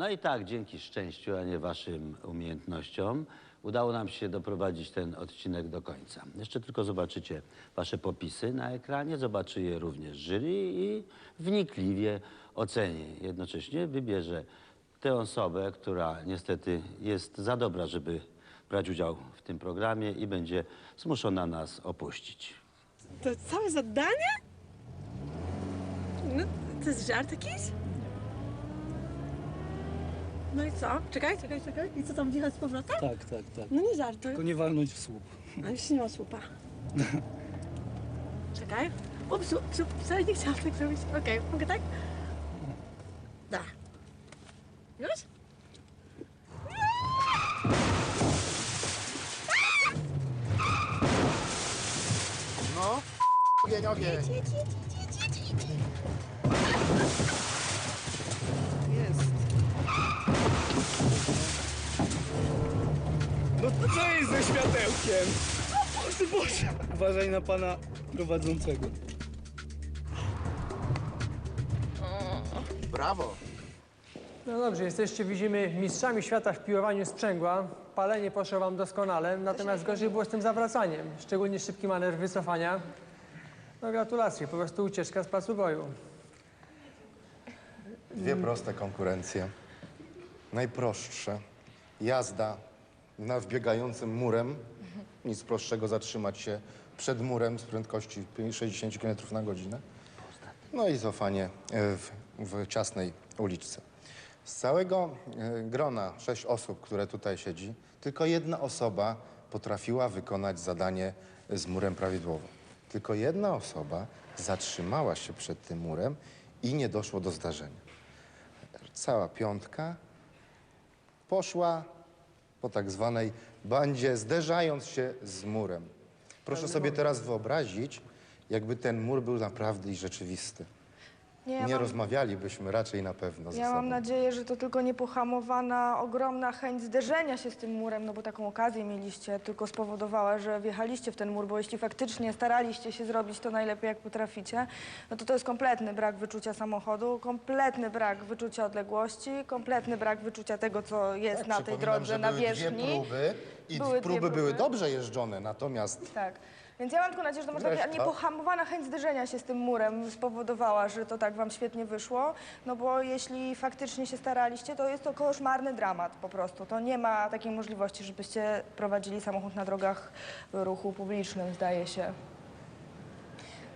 No i tak, dzięki szczęściu, a nie waszym umiejętnościom, udało nam się doprowadzić ten odcinek do końca. Jeszcze tylko zobaczycie wasze popisy na ekranie, zobaczy je również jury i wnikliwie oceni. Jednocześnie wybierze tę osobę, która niestety jest za dobra, żeby brać udział w tym programie i będzie zmuszona nas opuścić. To całe zadanie? No, to jest żart jakiś? No i co? Czekaj, czekaj, czekaj. I co tam wjechać z powrotem? Tak, tak, tak. No nie żartuj. Tylko nie walnąć w słup. A już nie ma słupa. Czekaj. Ups, ups, ups, wcale nie chciałam tak zrobić. Okej, mogę tak? Da. Już? No, ogień, ogień. No co jest ze światełkiem? Boże, Boże. Uważaj na pana prowadzącego. Brawo. No dobrze, jesteście, widzimy, mistrzami świata w piłowaniu sprzęgła. Palenie poszło wam doskonale, natomiast gorzej było z tym zawracaniem. Szczególnie szybki manewr wycofania. No gratulacje, po prostu ucieczka z placu boju. Dwie proste konkurencje. Najprostsze. Jazda na wbiegającym murem. Nic prostszego zatrzymać się przed murem z prędkości 60 km na godzinę. No i cofanie e, w, w ciasnej uliczce. Z całego e, grona, sześć osób, które tutaj siedzi, tylko jedna osoba potrafiła wykonać zadanie z murem prawidłowo. Tylko jedna osoba zatrzymała się przed tym murem i nie doszło do zdarzenia. Cała piątka poszła po tak zwanej bandzie, zderzając się z murem. Proszę sobie teraz wyobrazić, jakby ten mur był naprawdę i rzeczywisty. Nie, ja Nie mam, rozmawialibyśmy raczej na pewno ze ja sobą. mam nadzieję, że to tylko niepohamowana, ogromna chęć zderzenia się z tym murem, no bo taką okazję mieliście, tylko spowodowała, że wjechaliście w ten mur, bo jeśli faktycznie staraliście się zrobić to najlepiej, jak potraficie, no to to jest kompletny brak wyczucia samochodu, kompletny brak wyczucia odległości, kompletny brak wyczucia tego, co jest Tak, na tej przypominam, drodze, że na były wierzchni. Dwie próby i Były dwie próby były próby. dobrze jeżdżone, natomiast Tak. Więc ja mam tylko nadzieję, że to może taka Reszta? niepohamowana chęć zderzenia się z tym murem spowodowała, że to tak wam świetnie wyszło. No bo jeśli faktycznie się staraliście, to jest to koszmarny dramat po prostu. To nie ma takiej możliwości, żebyście prowadzili samochód na drogach ruchu publicznym, zdaje się.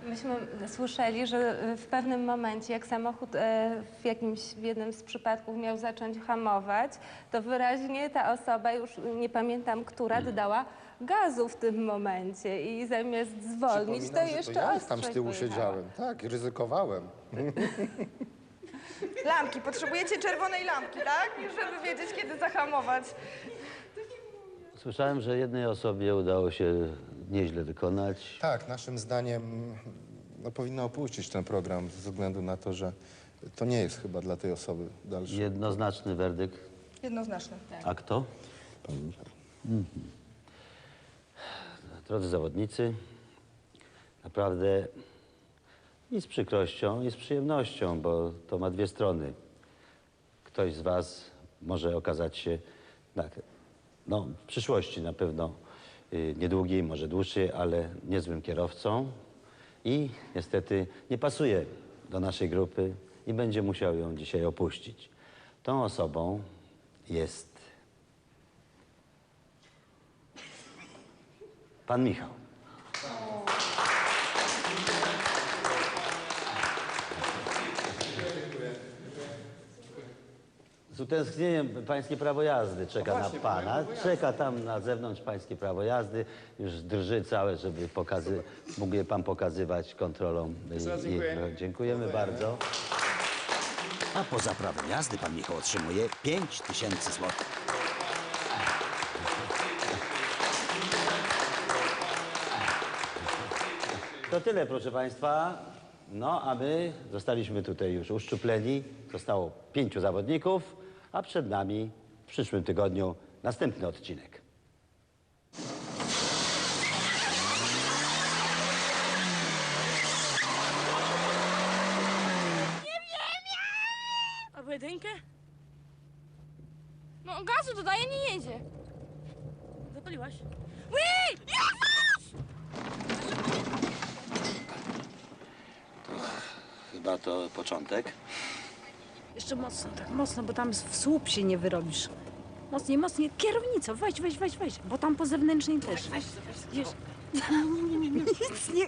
Myśmy słyszeli, że w pewnym momencie, jak samochód e, w jakimś, w jednym z przypadków miał zacząć hamować, to wyraźnie ta osoba, już nie pamiętam która, dodała gazu w tym momencie i zamiast zwolnić, to przypominam, że jeszcze to ja tam z ostrzej tyłu pojechała. siedziałem. Tak, ryzykowałem. Lampki, potrzebujecie czerwonej lampki, tak? Żeby wiedzieć, kiedy zahamować. Słyszałem, że jednej osobie udało się nieźle wykonać. Tak, naszym zdaniem no, powinna opuścić ten program ze względu na to, że to nie jest chyba dla tej osoby dalszy. Jednoznaczny werdykt. Jednoznaczne. A kto? Michał. Drodzy zawodnicy, naprawdę i z przykrością, i z przyjemnością, bo to ma dwie strony. Ktoś z Was może okazać się, tak, no, w przyszłości na pewno y, niedługiej, może dłuższej, ale niezłym kierowcą i niestety nie pasuje do naszej grupy i będzie musiał ją dzisiaj opuścić. Tą osobą jest pan Michał. Z utęsknieniem pańskie prawo jazdy czeka na pana. Czeka tam na zewnątrz pańskie prawo jazdy. Już drży całe, żeby pokazy... mógł je pan pokazywać kontrolą. I, i, dziękujemy bardzo. A poza prawem jazdy pan Michał otrzymuje 5 tysięcy złotych. To tyle, proszę państwa. No, a my zostaliśmy tutaj już uszczupleni. Zostało pięciu zawodników, a przed nami w przyszłym tygodniu następny odcinek. A pojedynkę? No, gazu dodaje, nie jedzie. Zapaliłaś? Ui! Chyba to początek. Jeszcze mocno, tak mocno, bo tam w słup się nie wyrobisz. Mocniej, mocniej. Kierownicą, weź, weź, weź, weź. Bo tam po zewnętrznej też. Weź, weź, Nic nie...